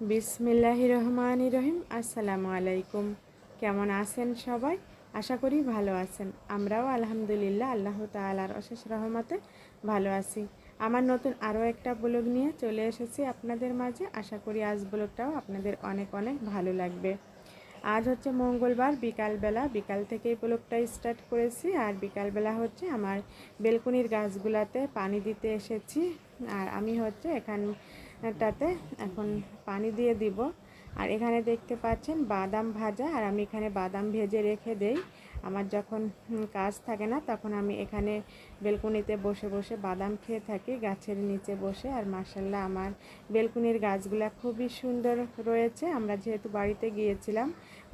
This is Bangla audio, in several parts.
বিসমিল্লাহ রহমান রহিম আসসালামু আলাইকুম কেমন আছেন সবাই? আশা করি ভালো আছেন। আমরাও আলহামদুলিল্লাহ, আল্লাহ তালার অশেষ রহমতে ভালো আছি। আমার নতুন আরও একটা ব্লগ নিয়ে চলে এসেছি আপনাদের মাঝে। আশা করি আজ ব্লগটাও আপনাদের অনেক অনেক ভালো লাগবে। আজ হচ্ছে মঙ্গলবার, বিকালবেলা। বিকাল থেকেই ব্লগটা স্টার্ট করেছি। আর বিকালবেলা হচ্ছে আমার বেলকুনির গাছগুলাতে পানি দিতে এসেছি। আর আমি হচ্ছে এখানটাতে এখন পানি দিয়ে দিব। আর এখানে দেখতে পাচ্ছেন বাদাম ভাজা। আর আমি এখানে বাদাম ভেজে রেখে দেই। আমার যখন কাজ থাকে না, তখন আমি এখানে বেলকুনিতে বসে বসে বাদাম খেয়ে থাকি, গাছের নিচে বসে। আর মার্শাল্লাহ আমার বেলকুনির গাছগুলা খুবই সুন্দর রয়েছে। আমরা যেহেতু বাড়িতে গিয়েছিলাম,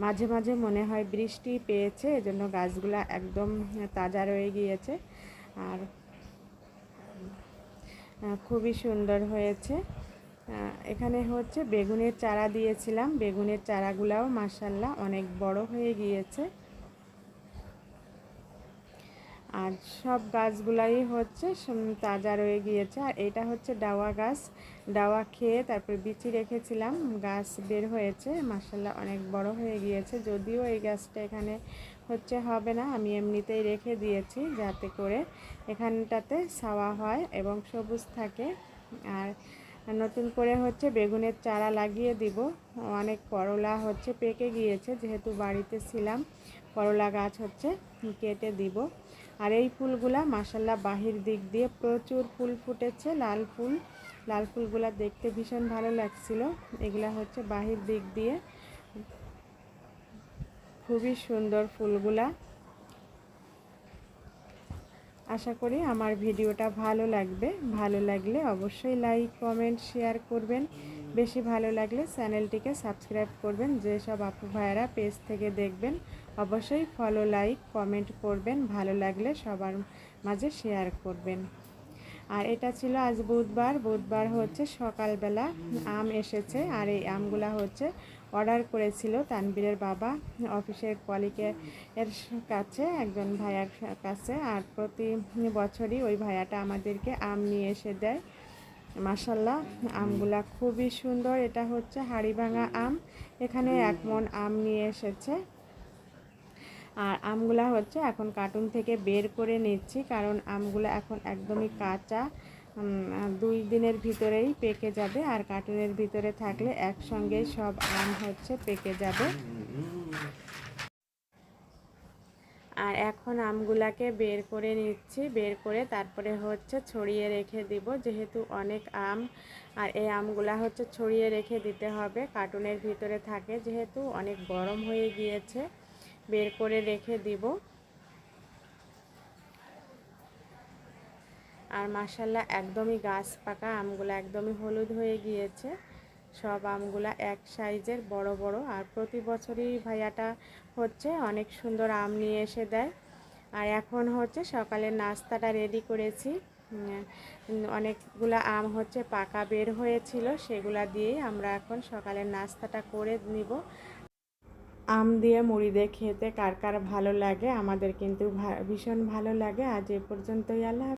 মাঝে মাঝে মনে হয় বৃষ্টি পেয়েছে, এজন্য গাছগুলা একদম তাজা রয়ে গিয়েছে। আর খুবই সুন্দর হয়েছে। এখানে হচ্ছে বেগুনের চারা দিয়েছিলাম। বেগুনের চারাগুলাও মাসাল্লাহ অনেক বড় হয়ে গিয়েছে। আর সব গাছগুলাই হচ্ছে তাজা রয়ে গিয়েছে। আর এটা হচ্ছে ডাওয়া গাছ। ডাওয়া খেয়ে তারপর বিচি রেখেছিলাম। গাছ বের হয়েছে। মাসাল্লাহ অনেক বড় হয়ে গিয়েছে। যদিও এই গাছটা এখানে হচ্ছে হবে না, আমি এমনিতেই রেখে দিয়েছি যাতে করে এখানটাতে ছাওয়া হয় এবং সবুজ থাকে। আর নতুন করে হচ্ছে বেগুনের চারা লাগিয়ে দিব। অনেক করলা হচ্ছে পেকে গিয়েছে, যেহেতু বাড়িতে ছিলাম, করলা গাছ হচ্ছে কেটে দিব। আর এই ফুলগুলা মাসাল্লাহ বাহির দিক দিয়ে প্রচুর ফুল ফুটেছে, লাল ফুল। লাল ফুলগুলা দেখতে ভীষণ ভালো লাগছিল। এগুলা হচ্ছে বাহির দিক দিয়ে খুবই সুন্দর ফুলগুলা। আশা করি আমার ভিডিওটা ভালো লাগবে। ভালো লাগলে অবশ্যই লাইক, কমেন্ট, শেয়ার করবেন। বেশি ভালো লাগলে চ্যানেলটিকে সাবস্ক্রাইব করবেন। যেসব আপু ভাইয়েরা পেজ থেকে দেখবেন, অবশ্যই ফলো লাইক কমেন্ট করবেন। ভালো লাগলে সবার মাঝে শেয়ার করবেন। আর এটা ছিল আজ বুধবার। বুধবার হচ্ছে সকালবেলা আম এসেছে। আর এই আমগুলা হচ্ছে অর্ডার করেছিল তানবীরের বাবা অফিসের কলিকে এর কাছে, একজন ভাইয়ার কাছে। আর প্রতি বছরই ওই ভাইয়াটা আমাদেরকে আম নিয়ে এসে দেয়। মাসাল্লাহ আমগুলা খুবই সুন্দর। এটা হচ্ছে হাড়িভাঙা আম। এখানে এক মন আম নিয়ে এসেছে। আর আমগুলা হচ্ছে এখন কার্টুন থেকে বের করে নিচ্ছি, কারণ আমগুলো এখন একদমই কাঁচা। দুই দিনের ভিতরেই পেকে যাবে আর কার্টুনের ভিতরে থাকলে একসঙ্গে সব আম হচ্ছে পেকে যাবে। আর এখন আমগুলাকে বের করে নিচ্ছি, বের করে তারপরে হচ্ছে ছড়িয়ে রেখে দিব। যেহেতু অনেক আম, আর এই আমগুলা হচ্ছে ছড়িয়ে রেখে দিতে হবে, কার্টুনের ভিতরে থাকে। যেহেতু অনেক গরম হয়ে গিয়েছে, বের করে রেখে দিব। আর মাসাল্লাহ একদমই গাছ পাকা, আমগুলো একদমই হলুদ হয়ে গিয়েছে। সব আমগুলা এক সাইজের, বড় বড়। আর প্রতি বছরই ভাইয়াটা হচ্ছে অনেক সুন্দর আম নিয়ে এসে দেয়। আর এখন হচ্ছে সকালের নাস্তাটা রেডি করেছি। অনেকগুলা আম হচ্ছে পাকা বের হয়েছিল, সেগুলা দিয়েই আমরা এখন সকালের নাস্তাটা করে নিব। আম দিয়ে মুড়ি দিয়ে খেতে কার কার ভালো লাগে, আমাদের কিন্তু ভীষণ ভালো লাগে। আজ এ পর্যন্তই, আল্লাহ